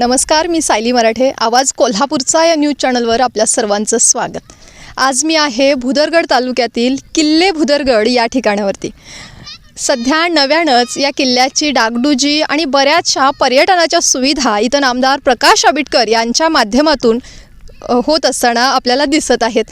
नमस्कार मी सायली मराठे. आवाज कोल्हापूरचा या न्यूज चॅनलवर आपल्या सर्वांचं स्वागत. आज मी आहे भुदरगड तालुक्यातील किल्ले भुदरगड या ठिकाणावरती. सध्या नव्यानंच या किल्ल्याची डागडुजी आणि बऱ्याचशा पर्यटनाच्या सुविधा इथं नामदार प्रकाश आबिटकर यांच्या माध्यमातून होत असताना आपल्याला दिसत आहेत.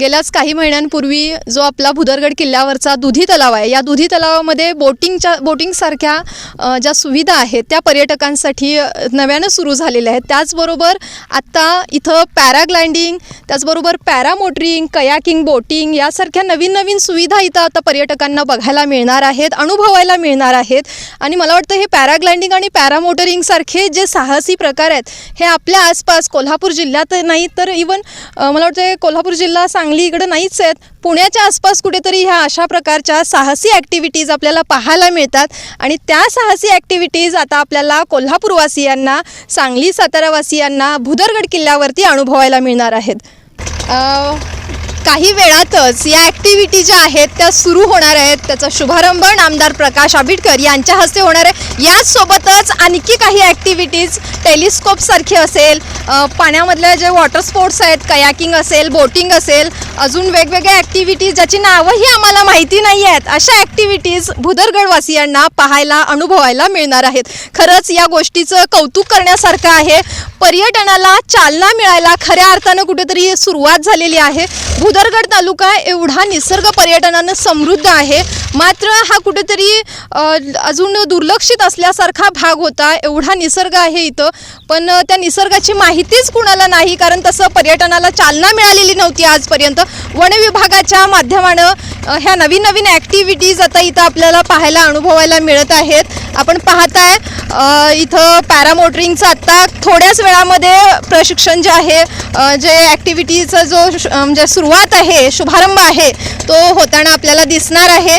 गेल्याच काही महिन्यांपूर्वी जो आपला भुदरगड किल्ल्यावरचा दुधी तलाव आहे या दुधी तलावामध्ये बोटिंगच्या बोटिंगसारख्या ज्या सुविधा आहेत त्या पर्यटकांसाठी नव्यानं सुरू झालेल्या आहेत. त्याचबरोबर आत्ता इथं पॅराग्लायडिंग त्याचबरोबर पॅरामोटरिंग कयाकिंग बोटिंग यासारख्या नवीन नवीन सुविधा इथं आता पर्यटकांना बघायला मिळणार आहेत अनुभवायला मिळणार आहेत. आणि मला वाटतं हे पॅराग्लायडिंग आणि पॅरामोटरिंगसारखे जे साहसी प्रकार आहेत हे आपल्या आसपास कोल्हापूर जिल्ह्यात नाही तर इवन मला वाटतं कोल्हापूर जिल्हा सांगली इकडं नाहीच आहेत. पुण्याच्या आसपास कुठेतरी ह्या अशा प्रकारच्या साहसी ॲक्टिव्हिटीज आपल्याला पाहायला मिळतात. आणि त्या साहसी ॲक्टिव्हिटीज आता आपल्याला कोल्हापूरवासियांना सांगली सातारावासियांना भुदरगड किल्ल्यावरती अनुभवायला मिळणार आहेत. काही वेळातच या ॲक्टिव्हिटी ज्या आहेत त्या सुरू होणार आहेत. त्याचा शुभारंभ नामदार प्रकाश आंबेडकर यांच्या हस्ते होणार आहे. याचसोबतच आणखी काही ॲक्टिव्हिटीज टेलिस्कोपसारखे असेल पाण्यामधल्या जे वॉटर स्पोर्ट्स आहेत कयाकिंग असेल बोटिंग असेल अजून वेगवेगळ्या ॲक्टिव्हिटीज ज्याची नावंही आम्हाला माहिती नाही आहेत. अशा ॲक्टिव्हिटीज भुदरगडवासियांना पाहायला अनुभवायला मिळणार आहेत. खरंच या गोष्टीचं कौतुक करण्यासारखं आहे. पर्यटनाला चालना मिळायला खऱ्या अर्थानं कुठेतरी सुरुवात झालेली आहे. भुदरगड तालुका एवढा निसर्ग पर्यटनानं समृद्ध आहे. मात्र हा कुठेतरी अजून दुर्लक्षित असल्यासारखा भाग होता. एवढा निसर्ग आहे इथं. पण त्या निसर्गाची माहितीच कुणाला नाही. कारण तसं पर्यटनाला चालना मिळालेली नव्हती आजपर्यंत. वन विभागाच्या माध्यमानं ह्या नवीन नवीन ॲक्टिव्हिटीज आता इथं आपल्याला पाहायला अनुभवायला मिळत आहेत. आपण पाहताय आहे इथं पॅरामोटरिंगचं आत्ता थोड्याच वेळामध्ये प्रशिक्षण जे आहे जे ॲक्टिव्हिटीचा जो म्हणजे सुरुवात आहे शुभारंभ आहे तो होताना आपल्याला दिसणार आहे.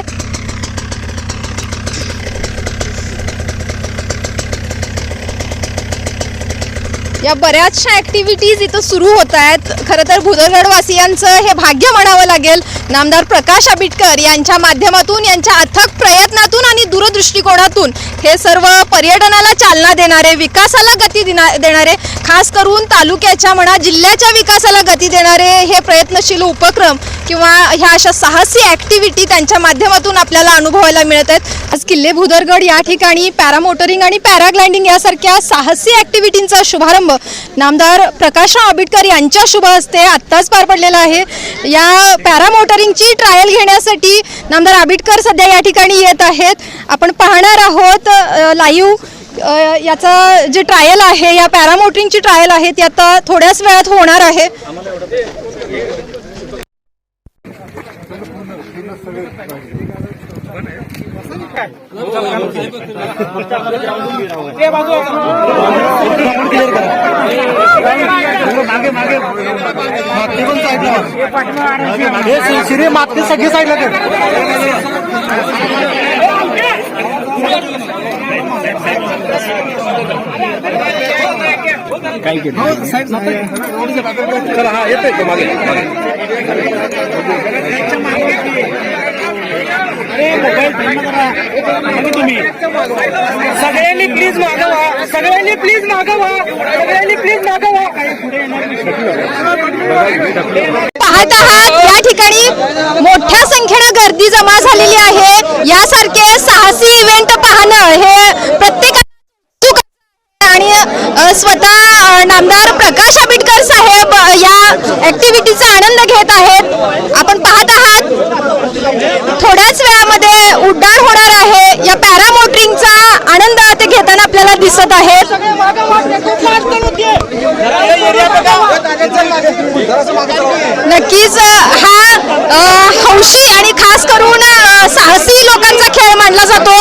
या बऱ्याचशा ॲक्टिव्हिटीज इथं सुरू होत आहेत. खरं तर भुदरगडवासियांचं हे भाग्य म्हणावं लागेल. नामदार प्रकाश आबिटकर यांच्या माध्यमातून यांच्या अथक प्रयत्नातून आणि दूरदृष्टिकोनातून हे सर्व पर्यटनाला चालना देणारे विकासाला गती दिना देणारे खास करून तालुक्याच्या म्हणा जिल्ह्याच्या विकासाला गती देणारे हे प्रयत्नशील उपक्रम किंवा ह्या अशा साहसी ॲक्टिव्हिटी त्यांच्या माध्यमातून आपल्याला अनुभवायला मिळत आहेत. आज किल्ले भुदरगड या ठिकाणी पॅरामोटरिंग आणि पॅराग्लायडिंग यासारख्या साहसी ॲक्टिव्हिटींचा शुभारंभ नामदार प्रकाशराव आंबेडकर यांच्या शुभ हस्ते आत्ताच पार पडलेला आहे. या पॅरामोटरिंगची ट्रायल घेण्यासाठी नामदार आंबेडकर सध्या या ठिकाणी येत आहेत. आपण पाहणार आहोत लाईव्ह याचा जे ट्रायल आहे या पॅरामोटरिंगची ट्रायल आहे ती आता थोड्याच वेळात होणार आहे. हे सगळी साईडला काय केलं हा येतोय तो मागे तुम्ही सगळ्यांनी प्लीज मागवा सगळ्यांनी प्लीज मागवा सगळ्यांनी प्लीज मागवा पाहत आहात या ठिकाणी मोठ्या संख्येनं गर्दी जमा झालेली आहे. यासारखे साहसी इव्हेंट पाहणं हे स्वतः नामदार प्रकाश आंबेडकर साहेब या ऍक्टिव्हिटीचा आनंद घेत आहेत. आपण पाहत आहात थोड्याच वेळामध्ये उड्डाण होणार आहे. या पॅरामोटरिंगचा आनंद ते घेताना आपल्याला दिसत आहेत. नक्कीच हा हौशी आणि खास करून साहसी लोकांचा खेळ मानला जातो.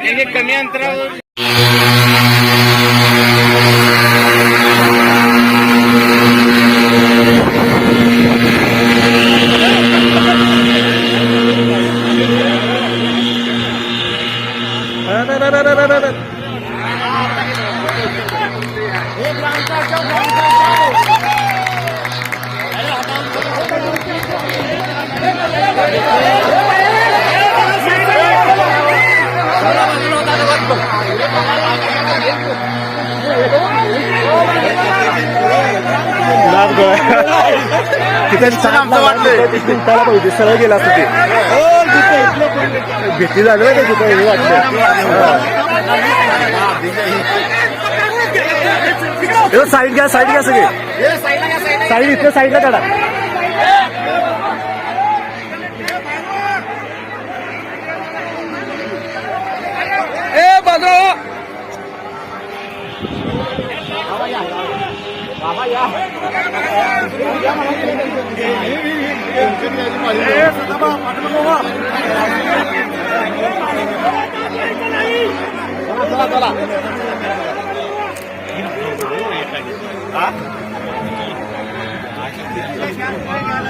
¿Quién es que me ha entrado? तिथे उठायला पाहिजे सरळ गेला असतं ते भीती झाली का तिथे? हे वाटलं साईड घ्या साईड घ्या सगळे. साईड इथल्या साईडला काढा.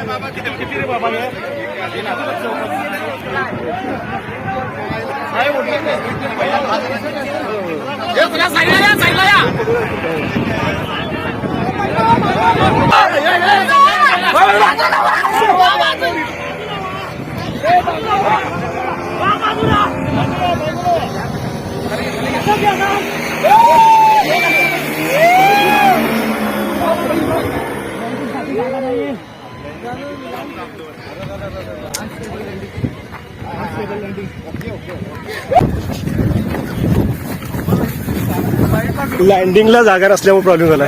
बाबा किती किती रे बाबा काय म्हटलं या. लँडिंगला जागा नसल्यामुळे प्रॉब्लेम झाला.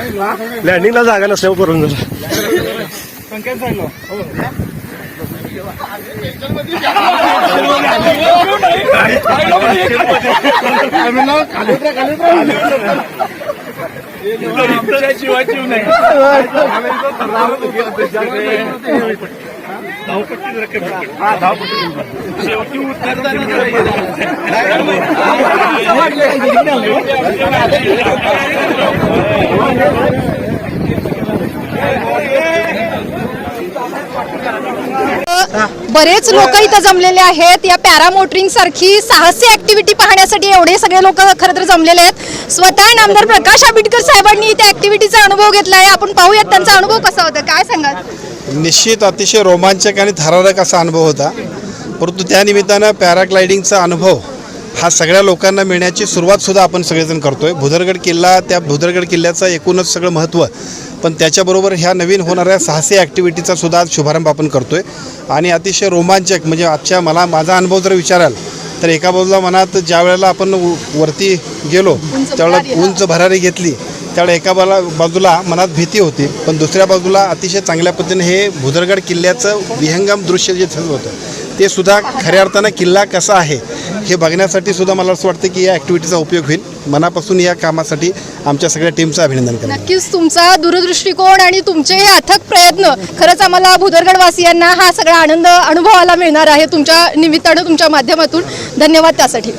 लँडिंगला जागा नसल्यामुळे प्रॉब्लेम झाला. धावपट्टी रक्कम शेवटी उत्तर बरेच लोक इथं जमलेले आहेत. या पॅरामोटरिंग सारखी साहसी ऍक्टिव्हिटी पाहण्यासाठी एवढे सगळे लोक खरं तर जमलेले आहेत. स्वतः नामदार प्रकाश आंबेडकर साहेबांनी त्या ऍक्टिव्हिटीचा अनुभव घेतलाय. आपण पाहूयात त्यांचा अनुभव कसा होता? काय सांगाल? निश्चित अतिशय रोमांचक आणि थरारक असा अनुभव होता. परंतु त्या निमित्तानं पॅराग्लायडिंगचा अनुभव हा सगळ्या लोकांना मिळण्याची सुरुवातसुद्धा आपण सगळेजण करतोय. भुदरगड किल्ला त्या भुदरगड किल्ल्याचं एकूणच सगळं महत्त्व पण त्याच्याबरोबर ह्या नवीन होणाऱ्या साहसी ॲक्टिव्हिटीचा सुद्धा आज शुभारंभ आपण करतोय आणि अतिशय रोमांचक म्हणजे आजच्या मला माझा अनुभव जर विचाराल तर एका बाजूला मनात ज्या वेळेला आपण वरती गेलो त्यावेळेला. उंच भरारी घेतली त्यावेळेला एका बाला बाजूला मनात भीती होती पण दुसऱ्या बाजूला अतिशय चांगल्या पद्धतीने हे भुदरगड किल्ल्याचं विहंगम दृश्य जे होतं ते सुद्धा खऱ्या अर्थानं किल्ला कसा आहे हे बघण्यासाठी सुद्धा मला असं वाटतं की या ॲक्टिव्हिटीचा उपयोग होईल. मनापासून या कामासाठी आमच्या सगळ्या टीमचं अभिनंदन करतो. नक्कीच तुमचा दूरदृष्टिकोन आणि तुमचे हे अथक प्रयत्न खरंच आम्हाला भुदरगडवासियांना हा सगळा आनंद अनुभवाला मिळणार आहे तुमच्या निमित्तानं तुमच्या माध्यमातून. धन्यवाद त्यासाठी.